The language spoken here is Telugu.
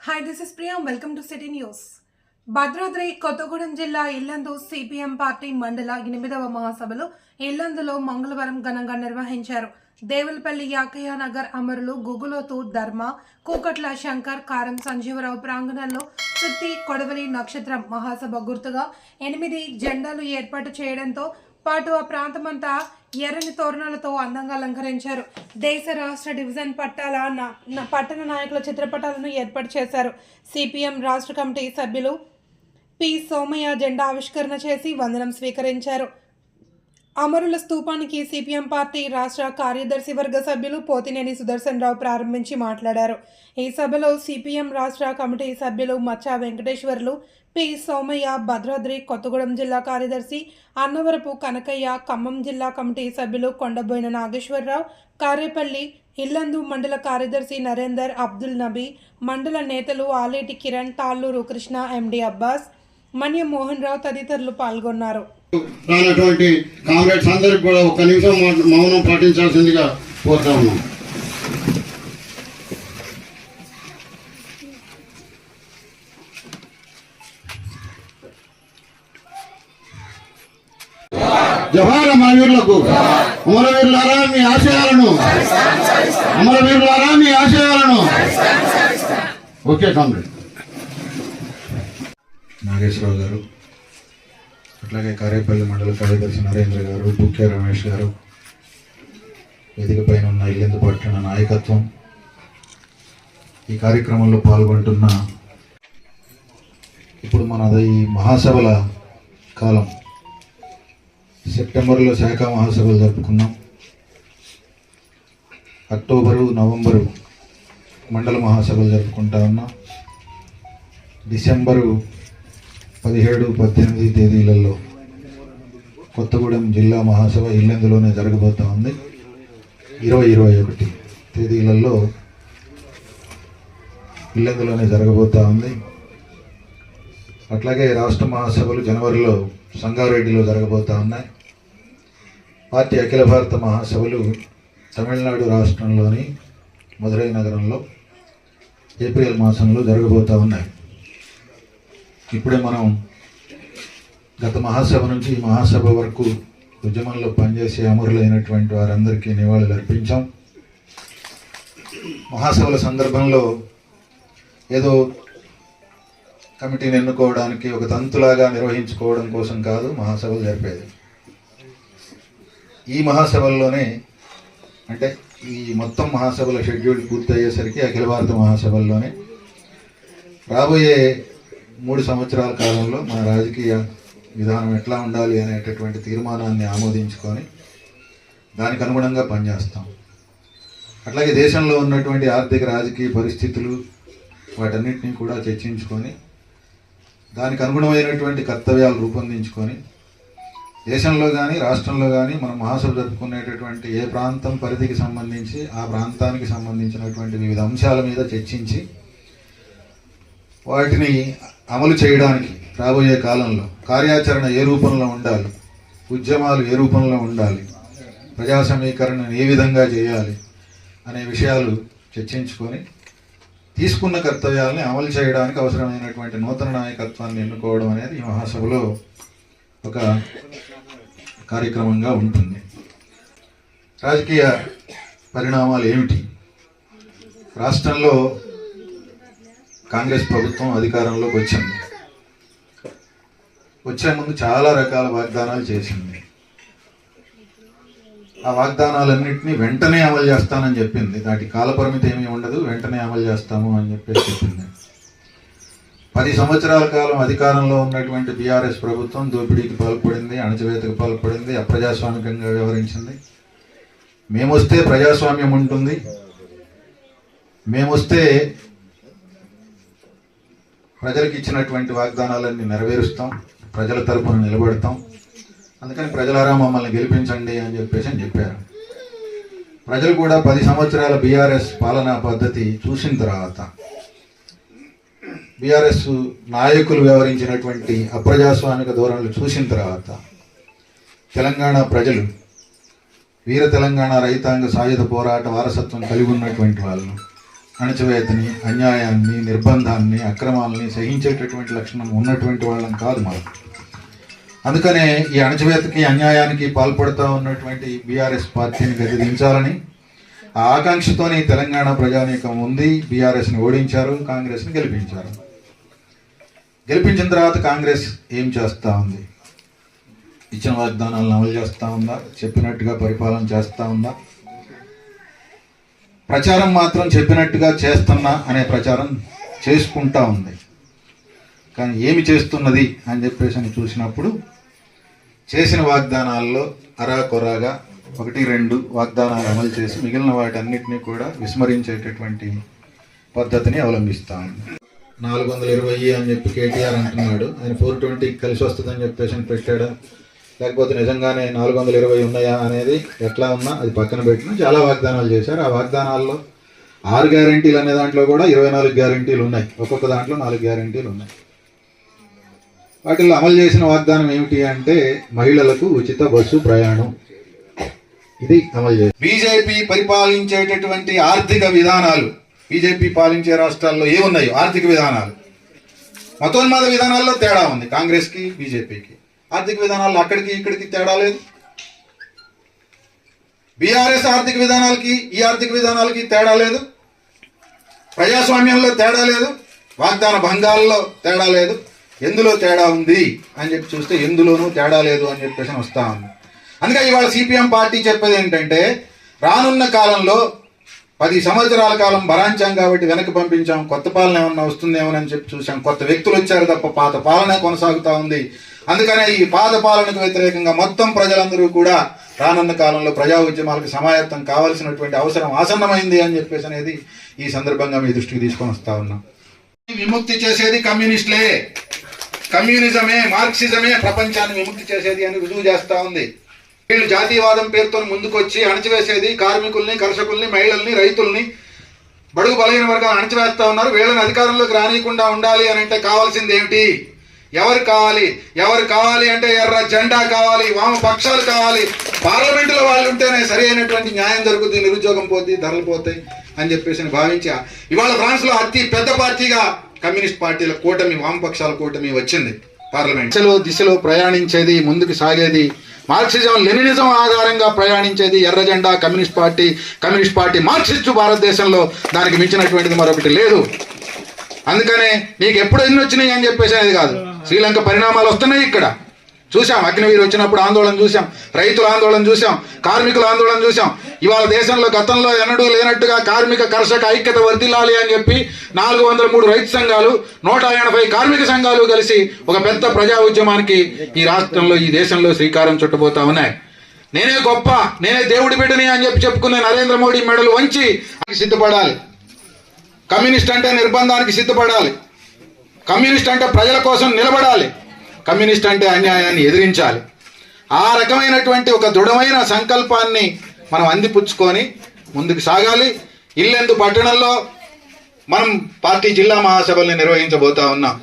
Hi this is Priya welcome to city news Bhadradri Kothagudem జిల్లా ఇల్లందు సిపిఎం పార్టీ మండల ఎనిమిదవ మహాసభలో ఇల్లందులో మంగళవారం ఘనంగా నిర్వహించారు. దేవులపల్లి యాకయ్య నగర్ అమరులు గుగులోతు ధర్మ కూకట్ల శంకర్ కారం సంజీవరావు ప్రాంగణంలో సుత్తి కొడవలి నక్షత్రం మహాసభ గుర్తుగా ఎనిమిది జెండాలు ఏర్పాటు చేయడంతో పాటు ఆ ప్రాంతమంతా ఎర్రని తోరణాలతో అందంగా అలంకరించారు. దేశ రాష్ట్ర డివిజన్ పట్టాల పట్టణ నాయకుల చిత్రపటాలను ఏర్పాటు చేశారు. సిపిఎం రాష్ట్ర కమిటీ సభ్యులు పి సోమయ్య జెండా ఆవిష్కరణ చేసి వందనం స్వీకరించారు. అమరుల స్థూపానికి సిపిఎం పార్టీ రాష్ట్ర కార్యదర్శి వర్గ సభ్యులు పోతినేని సుదర్శన్ రావు ప్రారంభించి మాట్లాడారు. ఈ సభలో సిపిఎం రాష్ట్ర కమిటీ సభ్యులు మచ్చా వెంకటేశ్వర్లు పి సోమయ్య భద్రాద్రి కొత్తగూడెం జిల్లా కార్యదర్శి అన్నవరపు కనకయ్య ఖమ్మం జిల్లా కమిటీ సభ్యులు కొండబోయిన నాగేశ్వరరావు కారేపల్లి ఇల్లందు మండల కార్యదర్శి నరేందర్ అబ్దుల్ నబీ మండల నేతలు ఆలేటి కిరణ్ తాళ్ళూరు కృష్ణ ఎండి అబ్బాస్ మన్య మోహన్ రావు తదితరులు పాల్గొన్నారు. రానటువంటి కామ్రేడ్స్ అందరికి కూడా ఒక్క నిమిషం మౌనం పాటించాల్సిందిగా కోరుతా ఉన్నాం. జవహర్ అమరవీరులకు అమరవీరులారా మీ ఆశయాలను అమరవీరులారా మీ ఆశయాలను. ఓకే కామ్రేడ్ నాగేశ్వరరావు గారు. అట్లాగే కారేపల్లి మండల కార్యదర్శి నరేంద్ర గారు బుక్కే రమేష్ గారు వేదిక పైన ఉన్న ఇల్లెందు పట్టణ నాయకత్వం. ఈ కార్యక్రమంలో పాల్గొంటున్న ఇప్పుడు మనది ఈ మహాసభల కాలం. సెప్టెంబర్లో శాఖ మహాసభలు జరుపుకున్నాం. అక్టోబరు నవంబరు మండల మహాసభలు జరుపుకుంటా ఉన్నాం. డిసెంబరు పదిహేడు పద్దెనిమిది తేదీలలో కొత్తగూడెం జిల్లా మహాసభ ఇల్లెందులోనే జరగబోతా ఉంది. ఇరవై ఇరవై ఒకటి తేదీలలో ఇల్లెందులోనే జరగబోతా ఉంది. అట్లాగే రాష్ట్ర మహాసభలు జనవరిలో సంగారెడ్డిలో జరగబోతా ఉన్నాయి. పార్టీ అఖిల భారత మహాసభలు తమిళనాడు రాష్ట్రంలోని మదురై నగరంలో ఏప్రిల్ మాసంలో జరగబోతా ఉన్నాయి. ఇప్పుడే మనం గత మహాసభ నుంచి మహాసభ వరకు ఉద్యమంలో పనిచేసే అమరులైనటువంటి వారందరికీ నివాళులు అర్పించాం. మహాసభల సందర్భంలో ఏదో కమిటీని ఎన్నుకోవడానికి ఒక తంతులాగా నిర్వహించుకోవడం కోసం కాదు మహాసభలు జరిపేది. ఈ మహాసభల్లోనే అంటే ఈ మొత్తం మహాసభల షెడ్యూల్ పూర్తయ్యేసరికి అఖిల భారత మహాసభల్లోనే రాబోయే మూడు సంవత్సరాల కాలంలో మన రాజకీయ విధానం ఎట్లా ఉండాలి అనేటటువంటి తీర్మానాన్ని ఆమోదించుకొని దానికి అనుగుణంగా పనిచేస్తాం. అట్లాగే దేశంలో ఉన్నటువంటి ఆర్థిక రాజకీయ పరిస్థితులు వాటన్నిటిని కూడా చర్చించుకొని దానికి అనుగుణమైనటువంటి కర్తవ్యాలు రూపొందించుకొని దేశంలో కానీ రాష్ట్రంలో కానీ మనం మహాసభ జరుపుకునేటటువంటి ఏ ప్రాంతం పరిధికి సంబంధించి ఆ ప్రాంతానికి సంబంధించినటువంటి వివిధ అంశాల మీద చర్చించి వాటిని అమలు చేయడానికి రాబోయే కాలంలో కార్యాచరణ ఏ రూపంలో ఉండాలి? ఉద్యమాలు ఏ రూపంలో ఉండాలి? ప్రజా సమీకరణను ఏ విధంగా చేయాలి? అనే విషయాలు చర్చించుకొని తీసుకున్న కర్తవ్యాలని అమలు చేయడానికి అవసరమైనటువంటి నూతన నాయకత్వాన్ని ఎన్నుకోవడం అనేది ఈ మహాసభలో ఒక కార్యక్రమంగా ఉంటుంది. రాజకీయ పరిణామాలు ఏమిటి? రాష్ట్రంలో కాంగ్రెస్ ప్రభుత్వం అధికారంలోకి వచ్చింది. వచ్చే ముందు చాలా రకాల వాగ్దానాలు చేసింది. ఆ వాగ్దానాలన్నింటినీ వెంటనే అమలు చేస్తానని చెప్పింది. దాటి కాలపరిమితి ఏమీ ఉండదు వెంటనే అమలు చేస్తాము అని చెప్పేసి చెప్పింది. పది సంవత్సరాల కాలం అధికారంలో ఉన్నటువంటి బీఆర్ఎస్ ప్రభుత్వం దోపిడీకి పాల్పడింది అణచివేతకు పాల్పడింది అప్రజాస్వామికంగా వ్యవహరించింది. మేమొస్తే ప్రజాస్వామ్యం ఉంటుంది. మేమొస్తే ప్రజలకు ఇచ్చినటువంటి వాగ్దానాలన్నీ నెరవేరుస్తాం ప్రజల తరపున నిలబడతాం. అందుకని ప్రజలారా మమ్మల్ని గెలిపించండి అని చెప్పేసి అని చెప్పారు. ప్రజలు కూడా పది సంవత్సరాల బీఆర్ఎస్ పాలనా పద్ధతి చూసిన తర్వాత బీఆర్ఎస్ నాయకులు వ్యవహరించినటువంటి అప్రజాస్వామిక ధోరణులు చూసిన తర్వాత తెలంగాణ ప్రజలు వీర తెలంగాణ రైతాంగ సాయుధ పోరాట వారసత్వం కలిగి ఉన్నటువంటి వాళ్ళు అణచివేతని అన్యాయాన్ని నిర్బంధాన్ని అక్రమాలని సహించేటటువంటి లక్షణం ఉన్నటువంటి వాళ్ళం కాదు మనం. అందుకనే ఈ అణచివేతకి అన్యాయానికి పాల్పడుతూ ఉన్నటువంటి బీఆర్ఎస్ పార్టీని గదిలించాలని ఆ ఆకాంక్షతోనే తెలంగాణ ప్రజానీకం ఉంది బీఆర్ఎస్ని ఓడించారు కాంగ్రెస్ని గెలిపించారు. గెలిపించిన తర్వాత కాంగ్రెస్ ఏం చేస్తూ ఉంది? ఇచ్చిన వాగ్దానాలను అమలు చేస్తూ ఉందా? చెప్పినట్టుగా పరిపాలన చేస్తూ ఉందా? ప్రచారం మాత్రం చెప్పినట్టుగా చేస్తున్నా అనే ప్రచారం చేసుకుంటా ఉంది. కానీ ఏమి చేస్తున్నది అని చెప్పేసి అని చూసినప్పుడు చేసిన వాగ్దానాల్లో అరాకొరాగా ఒకటి రెండు వాగ్దానాలు అమలు చేసి మిగిలిన వాటన్నిటినీ కూడా విస్మరించేటటువంటి పద్ధతిని అవలంబిస్తా ఉంది. నాలుగు వందల ఇరవై అని చెప్పి కేటీఆర్ అంటున్నాడు. ఆయన ఫోర్ ట్వంటీకి కలిసి వస్తుందని చెప్పేసి పెట్టాడా? లేకపోతే నిజంగానే నాలుగు వందల ఇరవై ఉన్నాయా అనేది ఎట్లా ఉన్నా అది పక్కన పెట్టిన చాలా వాగ్దానాలు చేశారు. ఆ వాగ్దానాల్లో ఆరు గ్యారంటీలు అనే దాంట్లో కూడా ఇరవై నాలుగు గ్యారంటీలు ఉన్నాయి. ఒక్కొక్క దాంట్లో నాలుగు గ్యారంటీలు ఉన్నాయి. వాటిల్లో అమలు చేసిన వాగ్దానం ఏమిటి అంటే మహిళలకు ఉచిత బస్సు ప్రయాణం. ఇది అమలు చేసి బీజేపీ పరిపాలించేటటువంటి ఆర్థిక విధానాలు బీజేపీ పాలించే రాష్ట్రాల్లో ఏమున్నాయో ఆర్థిక విధానాలు. మతోన్మాద విధానాల్లో తేడా ఉంది కాంగ్రెస్కి బీజేపీకి. ఆర్థిక విధానాలు అక్కడికి ఇక్కడికి తేడా లేదు. బీఆర్ఎస్ ఆర్థిక విధానాలకి ఈ ఆర్థిక విధానాలకి తేడా లేదు. ప్రజాస్వామ్యంలో తేడా లేదు. వాగ్దాన భంగాల్లో తేడా లేదు. ఎందులో తేడా ఉంది అని చెప్పి చూస్తే ఎందులోనూ తేడా లేదు అని చెప్పేసి వస్తా ఉంది. అందుకే ఇవాళ సిపిఎం పార్టీ చెప్పేది ఏంటంటే రానున్న కాలంలో పది సంవత్సరాల కాలం భరాంచాం కాబట్టి వెనక్కి పంపించాం కొత్త పాలన ఏమన్నా వస్తుందేమోనని చెప్పి చూసాం కొత్త వ్యక్తులు వచ్చారు తప్ప పాత పాలన కొనసాగుతా ఉంది. అందుకనే ఈ పాత పాలనకు వ్యతిరేకంగా మొత్తం ప్రజలందరూ కూడా రానున్న కాలంలో ప్రజా ఉద్యమాలకు సమాయత్తం కావాల్సినటువంటి అవసరం ఆసన్నమైంది అని చెప్పేసి అనేది ఈ సందర్భంగా మీ దృష్టికి తీసుకొని వస్తా ఉన్నాం. విముక్తి చేసేది కమ్యూనిస్టులే. కమ్యూనిజమే మార్క్సిజమే ప్రపంచాన్ని విముక్తి చేసేది అని రుజువు చేస్తా ఉంది. వీళ్ళు జాతీయవాదం పేరుతో ముందుకొచ్చి అణచివేసేది కార్మికుల్ని కర్షకుల్ని మహిళల్ని రైతుల్ని. బడుగు బలహీన వర్గాలు అణచివేస్తా ఉన్నారు. వీళ్ళని అధికారంలోకి రానియకుండా ఉండాలి అని అంటే కావాల్సింది ఏమిటి? ఎవరు కావాలి? ఎవరు కావాలి అంటే ఎర్ర జెండా కావాలి వామపక్షాలు కావాలి. పార్లమెంటులో వాళ్ళు ఉంటేనే సరి అయినటువంటి న్యాయం జరుగుతుంది నిరుద్యోగం పోతుంది ధరలు పోతాయి అని చెప్పేసి అని ఇవాళ ఫ్రాన్స్లో అతి పెద్ద పార్టీగా కమ్యూనిస్ట్ పార్టీల కూటమి వామపక్షాల కూటమి వచ్చింది. పార్లమెంట్. దిశలో దిశలో ప్రయాణించేది ముందుకు సాగేది మార్క్సిజం లెనినిజం ఆధారంగా ప్రయాణించేది ఎర్ర జెండా communist party communist party Marxist భారతదేశంలో దానికి మించినటువంటిది మరొకటి లేదు. అందుకనే నీకు ఎప్పుడు ఎన్ని వచ్చినాయి అని చెప్పేసి అనేది కాదు. శ్రీలంక పరిణామాలు వస్తున్నాయి ఇక్కడ. చూసాం అగ్నివీరు వచ్చినప్పుడు ఆందోళన చూసాం రైతుల ఆందోళన చూసాం కార్మికుల ఆందోళన చూసాం ఇవాళ దేశంలో గతంలో ఎన్నడూ లేనట్టుగా కార్మిక కర్షక ఐక్యత వర్ధిల్లాలి అని చెప్పి నాలుగు వందల మూడు రైతు సంఘాలు నూట ఎనభై కార్మిక సంఘాలు కలిసి ఒక పెద్ద ప్రజా ఉద్యమానికి ఈ రాష్ట్రంలో ఈ దేశంలో శ్రీకారం చుట్టబోతా ఉన్నాయి. నేనే గొప్ప నేనే దేవుడి బిడ్డని అని చెప్పి చెప్పుకునే నరేంద్ర మోడీ మెడలు వంచి సిద్ధపడాలి. కమ్యూనిస్ట్ అంటే నిర్బంధానికి సిద్ధపడాలి. కమ్యూనిస్ట్ అంటే ప్రజల కోసం నిలబడాలి. కమ్యూనిస్ట్ అంటే అన్యాయాన్ని ఎదిరించాలి. ఆ రకమైనటువంటి ఒక దృఢమైన సంకల్పాన్ని మనం అందిపుచ్చుకొని ముందుకు సాగాలి. ఇల్లెందు పట్టణంలో మనం పార్టీ జిల్లా మహాసభల్ని నిర్వహించబోతా ఉన్నాం.